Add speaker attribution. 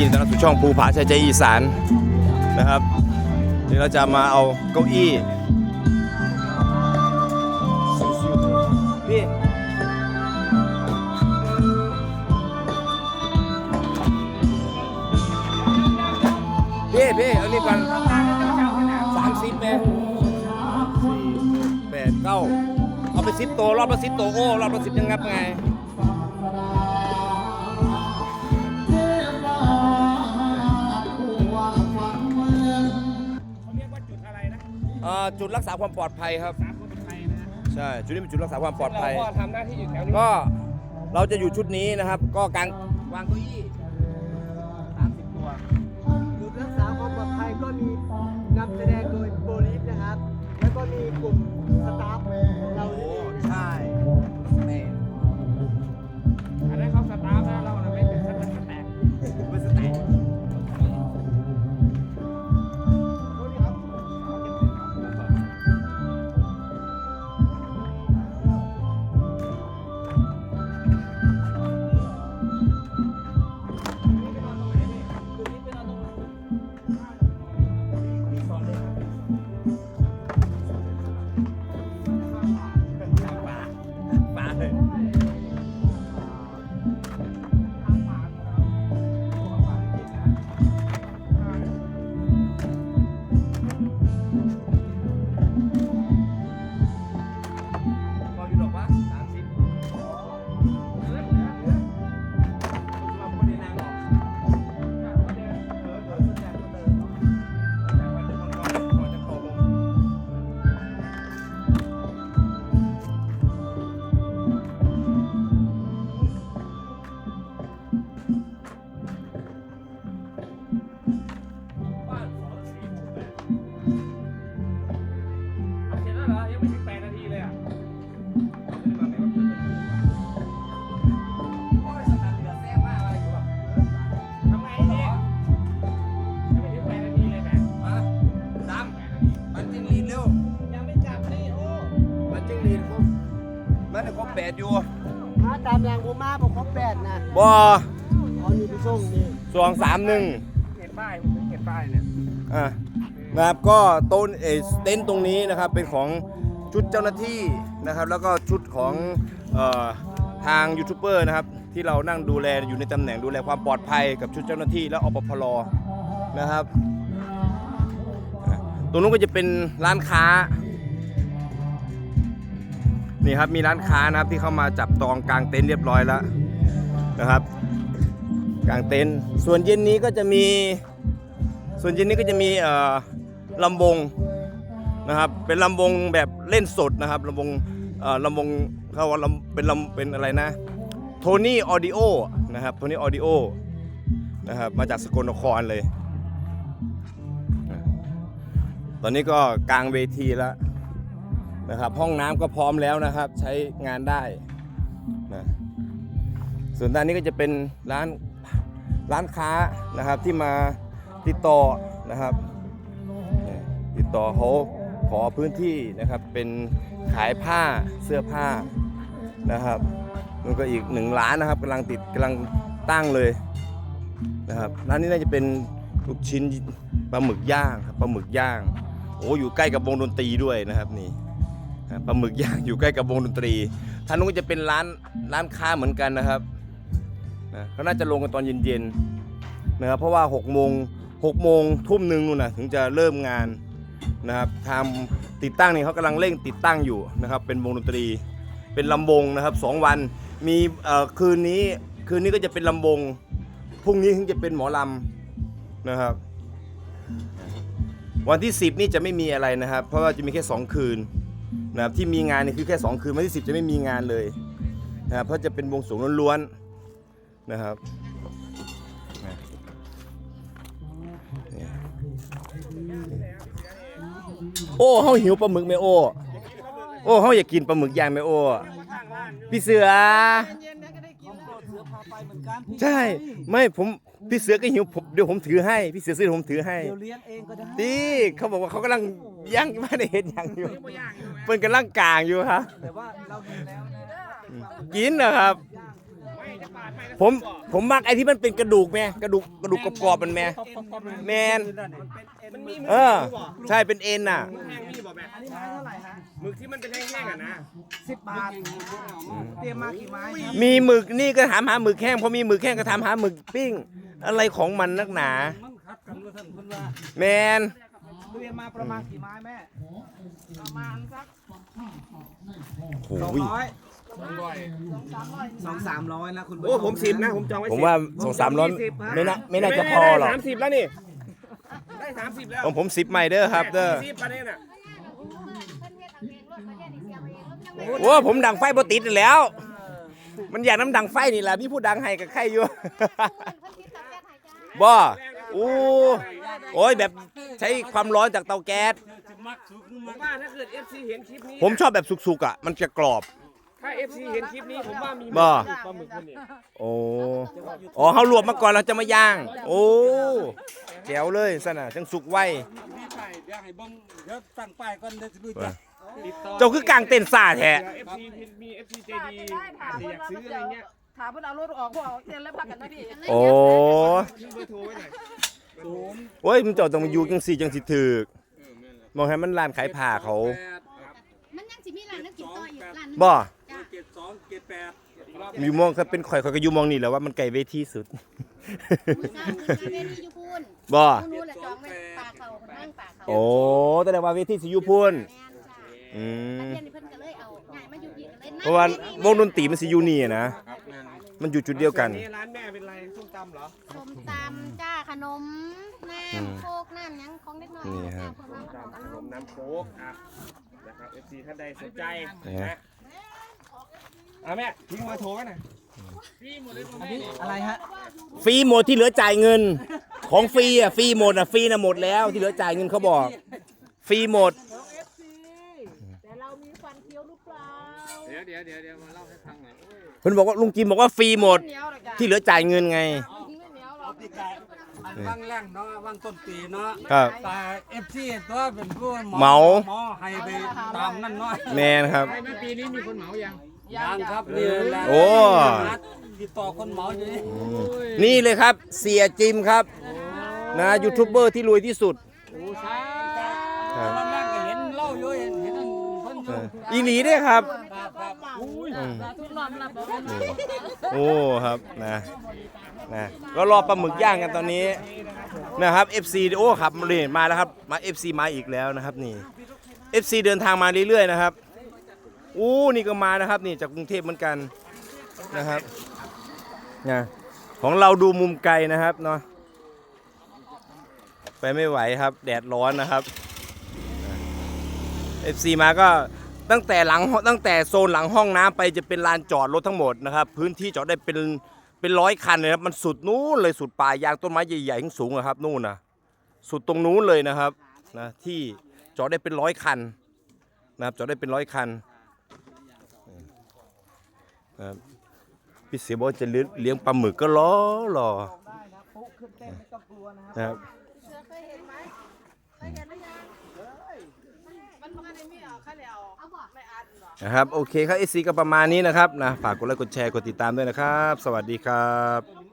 Speaker 1: ยินดีต้อนรับสู่ช่องภูผาชัยใจอีสานนะครับเดี๋ยวเราจะมาเอาเก้าอี้พี่พี่พี่เอานี่ก่อนสามสิบแม่สี่แปดเก้าเอาไปสิบตัวรอบละสิบตัวโอ้รอบละสิบยังงับไง
Speaker 2: อะไรนะ
Speaker 1: เอ่อจุดรักษาความปลอดภัยครับ
Speaker 2: สามคนไทยนะ
Speaker 1: ใช่ จุดนี้เป็นจุดรักษาความปลอดภัย
Speaker 2: เราก็ทำหน้าที่อยู่แถวนี้
Speaker 1: ก็เราจะอยู่ชุดนี้นะครับ ก็กางวางเก้าอี้30ตัว
Speaker 3: จุดรักษาความปลอดภัยก็มีนำแสดงโดยโปลิสนะครับ แล้วก็มีกลุ่มสตาฟ
Speaker 1: บ่เอานี่
Speaker 2: ไป
Speaker 1: ส่
Speaker 2: งนี่
Speaker 3: ส
Speaker 1: องสามหนึ่ง
Speaker 2: เห็นป้ายผมเห็นป้ายเนี่ย
Speaker 1: อะนะครับก็ต้นเออเต็นท์ตรงนี้นะครับเป็นของชุดเจ้าหน้าที่นะครับ แล้วก็ชุดของเอ่อทางยูทูบเบอร์นะครับ ที่เรานั่งดูแลอยู่ในตำแหน่งดูแลความปลอดภัยกับชุดเจ้าหน้าที่และอปพลนะครับอะตรงนู้นก็จะเป็นร้านค้านี่ครับมีร้านค้านะครับที่เข้ามาจับจองกลางเต็นท์เรียบร้อยแล้ว นะครับกางเต็นท์ส่วนเย็นนี้ก็จะมี ส่วนเย็นนี้ก็จะมีลำวงนะครับ เป็นลำวงแบบเล่นสดนะครับลำวงลำวงเขาว่าเป็นลำเป็นอะไรนะโทนี่ออดิโอนะครับโทนี่ออดิโอนะครับมาจากสกลนครเลย ตอนนี้ก็กลางเวทีแล้วนะครับ ห้องน้ำก็พร้อมแล้วนะครับ ใช้งานได้นะ ส่วนด้านนี้ก็จะเป็นร้านร้านค้านะครับที่มาติดต่อนะครับ ติดต่อเขาขอพื้นที่นะครับเป็นขายผ้าเสื้อผ้านะครับมันก็อีกหนึ่งร้านนะครับกำลังติดกำลังตั้งเลยนะครับร้านนี้น่าจะเป็นลูกชิ้นปลาหมึกย่างครับปลาหมึกย่างโอ้อยู่ใกล้กับวงดนตรีด้วยนะครับนี่ปลาหมึกย่างอยู่ใกล้กับวงดนตรีท่างนู้นก็จะเป็นร้านร้านค้าเหมือนกันนะครับ นะเขาน่าจะลงกันตอนเย็นๆนะครับเพราะว่า6โมง6โมงทุ่มหนึ่งนู่นนะถึงจะเริ่มงานนะครับทำติดตั้งนี่เขากำลังเร่งติดตั้งอยู่นะครับ เป็นวงดนตรี เป็นลำวงนะครับสองวันมีคืนนี้คืนนี้ก็จะเป็นลำวงพรุ่งนี้ถึงจะเป็นหมอลำนะครับ วันที่ 10 นี่จะไม่มีอะไรนะครับ เพราะว่าจะมีแค่ 2 คืนนะครับที่มีงานนี่คือแค่ 2 คืนวันที่ 10 จะไม่มีงานเลยนะครับเพราะจะเป็นวงสวงล้วนๆ นะครับโอ้เฮาหิวปลาหมึกไหมโอ้โอ้เฮาอยากกินปลาหมึกย่างไหมโอ้พี่เสือ
Speaker 3: เย็นๆนะก็ได้กินแล้วเสือพาไปเหมือนกันพี่
Speaker 1: ใช่ ไม่ผมพี่เสือก็หิวผมเดี๋ยวผมถือให้ พี่เสือซื้อผมถือให้
Speaker 3: เดี๋ยวเลี้ยงเองก็ได้
Speaker 1: ดีเขาบอกว่าเขากำลังย่างไม่ได้เห็นย่างอยู่เพิ่นกำลังกลางอยู่ครับ
Speaker 3: แต่ว่าเรากินแล้วนะ
Speaker 1: กินนะครับ ผมผมมักไอ้ที่มันเป็นกระดูกแม่กระดูกกระดูกกรอบๆมันแม่แมน
Speaker 2: มันมี
Speaker 1: เออ ใช่เป็นเอ็นน่ะ
Speaker 2: แห้งมีบอกแม่
Speaker 3: อันนี้ไม้เท่าไหร่ฮะ
Speaker 2: หมึกที่มันเป็นแห้งๆอะนะ
Speaker 3: สิบบาทเตรียมมากี่ไม้ครับ
Speaker 1: มีหมึกนี่ก็ถามหาหมึกแห้งพอมีหมึกแห้งก็ถามหาหมึกปิ้ง อะไรของมันนักหนา
Speaker 4: มันคัดกันว่าท่านคนว่า
Speaker 1: แมน
Speaker 3: เตรียมมาประมาณกี่ไม้แม่ประมาณสัก
Speaker 1: โอ้
Speaker 3: สอง
Speaker 1: โห
Speaker 3: ร้อย สองสามร้อยนะคุณผู้ช
Speaker 2: โอ้ผมสิบนะผมจองไว้
Speaker 1: ผม
Speaker 2: สิบ
Speaker 1: ว่าสองสามร้อยไม่น่าไม่น่าจะพอหรอก
Speaker 2: ได้สามสิบแล้วนี่ได้สามสิบแล้ว
Speaker 1: ของผมสิบไมเดอร์ครับเด้อ
Speaker 2: สิบประเด็นอะ
Speaker 1: โอ้ผมดังไฟบ่ติดอยู่แล้ว มันอยากน้ำดังไฟนี่แหละพี่พูดดังให้กับใครอยู่บ่อู้โอ้ยแบบใช้ความร้อนจากเตาแก๊ส
Speaker 4: จะมักสุก
Speaker 2: ผ
Speaker 4: มั
Speaker 2: ม
Speaker 4: ก
Speaker 2: ว่าถ้าเกิด FC เห็นคลิปนี้
Speaker 1: ผมชอบแบบสุกๆอะ มันจะกรอบ
Speaker 2: ถ้า FC เห็นคลิปนี้ผมว่ามี
Speaker 1: บ่
Speaker 2: ปลาหมึกคนนี้
Speaker 1: โอ้อ๋อเขารวมมาก่อนเราจะมาย่าง โอ้แจ๋วเลยสนะจังสุกไว
Speaker 4: พี่ไปเดี๋ยวให้เบิ่งเดี๋ยวตั้งป้ายก่อนเดี๋ยวจะรู้จัก
Speaker 2: ติดต่อ
Speaker 1: เจ้าคือกลางเต้นซ่าแท้
Speaker 2: เผื่อ FC มี FC ใจดีอาจจะอยากซื้ออะไรเงี้ย
Speaker 5: ถามเพิ่นเอารถออกพวกเอาเรียนแล้วพักกันนะพี่
Speaker 1: โอ้
Speaker 2: ทิ้งเบอร์โทรไว้หน่อย
Speaker 4: ศูนย์
Speaker 1: โอ้ยมันเจ้าต้องมาอยู่จังสี่จังสิถึกมองให้มันร้านขายผ้าเขา
Speaker 4: แปด
Speaker 6: มันยังสิมีร้านนึกกินต่ออีกร้านนึง
Speaker 1: บ่
Speaker 6: จ้ะ
Speaker 4: เจ็ดสองเจ็ดแปด
Speaker 1: อยู่มองถ้าเป็นข่อยข่อยก็อยู่มองนี่แหล้วว่ามันไกลเวทีสุด
Speaker 6: มือซ้ายมือซ้ายเวทีอยู่พูน
Speaker 1: บ่
Speaker 6: ผู้นู้นแหละจองไว้ปากเขาคนนั่งปากเขา
Speaker 1: โอ้แต่ว่าเวทีสิอยู่พุ่น
Speaker 6: แม่นจ้ะ
Speaker 1: อืม
Speaker 6: อันนี้เพิ่นก็เลยเอาง่ายมาอยู่พี่ก็เลยนั่ง
Speaker 1: เพราะว่าวงดนตรีมันสิอยู่นี่อะนะมันอยู่จุดเดียวกัน
Speaker 2: ส่ร้านแม่เป็นไรส้มตำเหรอ
Speaker 6: ส้มตำจ้าขนมน้
Speaker 1: อืมำ
Speaker 6: โคกน้ำหยังของเล็กน้อย
Speaker 1: นี่ฮะ
Speaker 6: จ้าพวกเราขนม
Speaker 2: ขนมน้ำโค้กอะนะครับ FC ท่านใดสนใจ
Speaker 1: นะ
Speaker 2: นะเอาแม่ทิ้งเบอร์โทรไว้หน่อย
Speaker 3: อะไรฮะ
Speaker 1: ฟรีหมดที่เหลือจ่ายเงิน ของฟรีอะฟรีหมดอะฟรีน่ะหมดแล้วที่เหลือจ่ายเงินเขาบอกฟรีหมด
Speaker 5: แต่เรามีฟันเคี้ยวหรือเปล่า
Speaker 4: เดี๋ยวเดี๋ยวเดี๋ยวเดี๋ยวมาเล่าให้ฟังหน่อยโอ้ย
Speaker 1: เพิ่นบอกว่าลุงจิมบอกว่าฟรีหมด
Speaker 5: เหนียวหรอกจ้ะ
Speaker 1: ที่เหลือจ่ายเงินไง
Speaker 5: ไม่เหนียวหรอก
Speaker 4: พี่ไก่อันว่างแรงเนาะว่างต้นปีเนาะ
Speaker 1: ครับ
Speaker 4: แต่เอฟซีตัวเป็นผู้
Speaker 1: เหมา
Speaker 4: หมอให้ไปตามนั่นเนาะ
Speaker 1: แมนครับ
Speaker 2: ไม่ไม่ปีนี้มีคนเหมายัง
Speaker 4: ยังครับนี่แหละ
Speaker 1: โอ้
Speaker 4: ติดต่อคนเหมาอยู่นี่
Speaker 1: นี่เลยครับ เสียจิมครับนะยูทูบเบอร์ที่รวยที่สุด
Speaker 4: โอ้ใช่วันนั้นก็เห็นเล่าอยู่เห็นเห็นนั่นเพิ่นอยู่
Speaker 1: อีหลีเนี่ยครับ
Speaker 4: ครับครับ
Speaker 1: อืม
Speaker 5: ทุกรอบรับบอก
Speaker 1: นี่โอ้ครับนะนะก็รอปลาหมึกย่างกันตอนนี้นะครับ FC โอ้ครับเรียนมาแล้วครับมา FC มาอีกแล้วนะครับนี่ FC เดินทางมาเรื่อยๆนะครับ อู้นี่ก็มานะครับนี่จากกรุงเทพเหมือนกันนะครับนะของเราดูมุมไกลนะครับเนาะไปไม่ไหวครับ แดดร้อนนะครับ FC มาก็ตั้งแต่หลังตั้งแต่โซนหลังห้องน้ำไปจะเป็นลานจอดรถทั้งหมดนะครับ พื้นที่จอดได้เป็นเป็นร้อยคันเลยครับ มันสุดนู้นเลยสุดป่ายางต้นไม้ใหญ่ๆทั้งสูงอะครับนู่นนะสุดตรงนู้นเลยนะครับนะที่จอดได้เป็นร้อยคันนะครับจอดได้เป็นร้อยคัน พี่เสียบอกว่าจะเลี้ยงเลี้ยงปลาหมึกก็รอรอ
Speaker 3: ได้นะปุ๊ขึ้นเต้นไม่ต้องกลัวนะค
Speaker 1: นะครับ
Speaker 5: เสือเคยเห็นไหมเคยเห็นหรือยังมันมันอะไรไม่เอาข้าเลยเอาเอาบอกไม่อันหรอ
Speaker 1: นะครับโอเคครับเอซีก็ประมาณนี้นะครับนะฝากกดไลค์กดแชร์กดติดตามด้วยนะครับ สวัสดีครับ